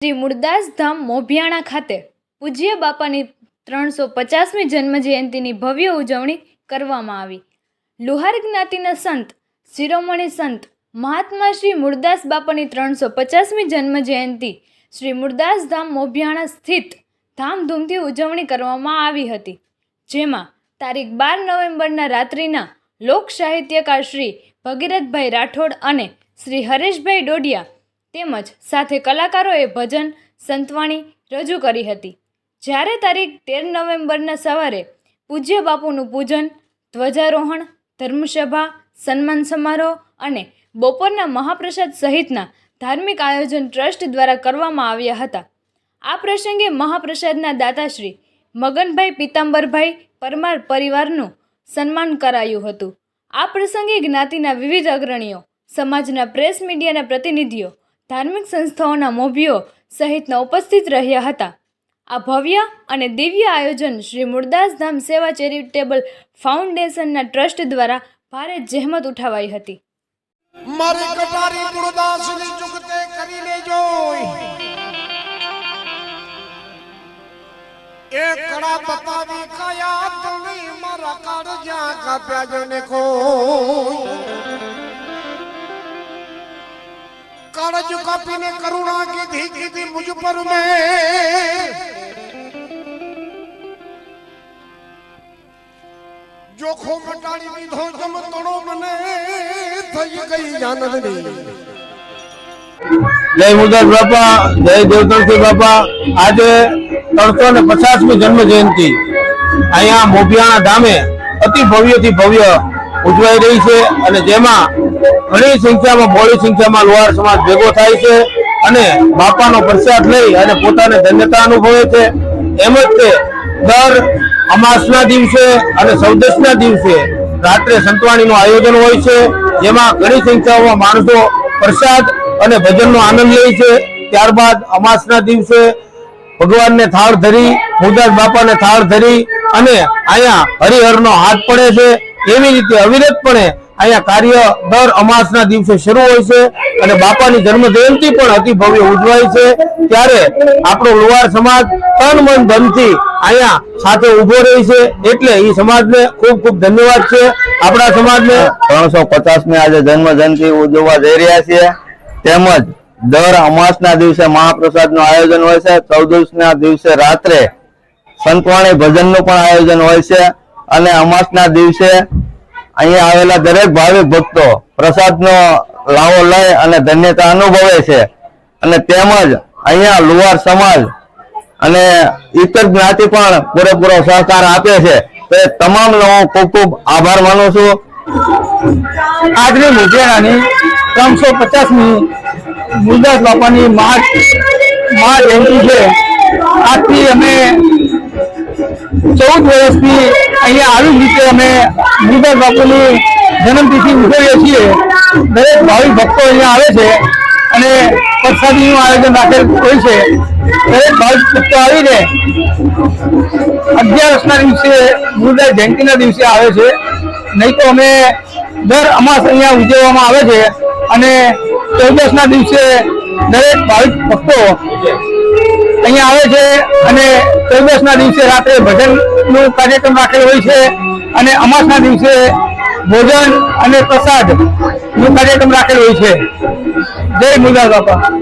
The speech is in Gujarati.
શ્રી મુરદાસ ધામ મોભિયાણા ખાતે પૂજ્ય બાપાની ત્રણસો પચાસમી જન્મજયંતિની ભવ્ય ઉજવણી કરવામાં આવી. લુહાર જ્ઞાતિના સંત, શિરોમણી સંત, મહાત્મા શ્રી મુરદાસ બાપાની ત્રણસો પચાસમી જન્મજયંતિ શ્રી મુરદાસ ધામ મોભિયાણા સ્થિત ધામધૂમથી ઉજવણી કરવામાં આવી હતી. જેમાં તારીખ બાર નવેમ્બરના રાત્રિના લોક સાહિત્યકાર શ્રી ભગીરથભાઈ રાઠોડ અને શ્રી હરેશભાઈ ડોડિયા તેમજ સાથે કલાકારોએ ભજન સંતવાણી રજૂ કરી હતી. જ્યારે તારીખ તેર નવેમ્બરના સવારે પૂજ્ય બાપુનું પૂજન, ધ્વજારોહણ, ધર્મસભા, સન્માન સમારોહ અને બપોરના મહાપ્રસાદ સહિતના ધાર્મિક આયોજન ટ્રસ્ટ દ્વારા કરવામાં આવ્યા હતા. આ પ્રસંગે મહાપ્રસાદના દાતાશ્રી મગનભાઈ પિતાંબરભાઈ પરમાર પરિવારનું સન્માન કરાયું હતું. આ પ્રસંગે જ્ઞાતિના વિવિધ અગ્રણીઓ, સમાજના પ્રેસ મીડિયાના પ્રતિનિધિઓ ધાર્મિક સંસ્થાઓના મોભીઓ સહિતના ઉપસ્થિત રહ્યા હતા. આ ભવ્ય અને દિવ્ય આયોજન શ્રી મુરદાસધામ ધામ સેવા ચેરિટેબલ ફાઉન્ડેશનના ટ્રસ્ટ દ્વારા ભારે જહેમત ઉઠાવાઈ હતી. મારી કાળજ કાપીને કરુણા કીધી કીધી મુજ પર મેં જોખો મટાડી દીધો જમ તણો મને, થઈ ગઈ જાનંદની જય મુદર બાપા, જય દેવતરસિંહ બાપા. આજે ત્રણસો ને પચાસમી જન્મ જયંતિ અહીંયા મોભિયાણા ધામે અતિ ભવ્યથી ભવ્ય ઉજવાઈ રહી છે અને જેમાં ઘણી સંખ્યામાં મોડી સંખ્યામાં લોહાર સમાજ ભેગો થાય છે અને બાપાનો પ્રસાદ લઈ અને પોતાને ધન્યતા અનુભવે છે. એમ જ તે દર અમાસના દિવસે અને સૌદસના દિવસે રાત્રે સંતવાણીનું આયોજન હોય છે, જેમાં ઘણી સંખ્યામાં માણસો પ્રસાદ અને ભજનનો આનંદ લે છે. ત્યારબાદ અમાસના દિવસે ભગવાનને થાળ ધરી મુદાસ બાપાને થાળ ધરી અને અહીંયા હરિહરનો હાથ પડે છે. એવી રીતે અવિરતપણે અહીંયા કાર્ય દર અમાસના દિવસે શરૂ હોય છે અને બાપાની જન્મ પણ અતિ ભવ્ય ઉજવાય છે. ત્યારે આપણો લુહાર સમાજ તન મન ધનથી અહીંયા સાથે ઊભો રહી છે. એટલે એ સમાજને ખૂબ ખૂબ ધન્યવાદ છે. આપણા સમાજને ત્રણસો પચાસની આજે જન્મ જયંતિ ઉજવવા જઈ રહ્યા છીએ. તેમજ દર અમાસના દિવસે મહાપ્રસાદનું આયોજન હોય છે. ચૌદશ ના દિવસે રાત્રે સંતવાણી ભજનનું પણ આયોજન હોય છે. અને અમાસના દિવસે અહીંયા આવેલા દરેક ભાવિક ભક્તો પ્રસાદનો લાવો લઈ અને ધન્યતા અનુભવે છે. અને તેમજ અહીંયા લુહાર સમાજ અને ઇતર જ્ઞાતિ પણ પૂરેપૂરો સહકાર આપે છે. તો એ તમામનો હું ખૂબ ખૂબ આભાર માનું છું. આજની મુજેરાની ત્રણસો પચાસમી મુરદાસ બાપાની મહા મહા જયંતિ છે. આજથી અમે ચૌદ વર્ષથી અહીંયા આવી રીતે અમે મુરદાસ બાપુની જન્મતિથિ ઉજવીએ છીએ. દરેક ભાવિક ભક્તો અહીંયા આવે છે અને પ્રસાદીનું આયોજન રાખેલ હોય છે. દરેક ભાવિક ભક્તો આવીને અગિયારસના દિવસે ગુરુદેવ જયંતિના દિવસે આવે છે. નહીં તો અમે દર અમાસ અહીંયા ઉજવવામાં આવે છે અને ચૌદસના દિવસે દરેક ભાવિક ભક્તો અહીંયા આવે છે અને ચૌદસના દિવસે રાત્રે ભજનનું કાર્યક્રમ રાખેલો હોય છે અને અમાસના દિવસે ભોજન અને પ્રસાદનું કાર્યક્રમ રાખેલો હોય છે. જય મુરદાસ બાપા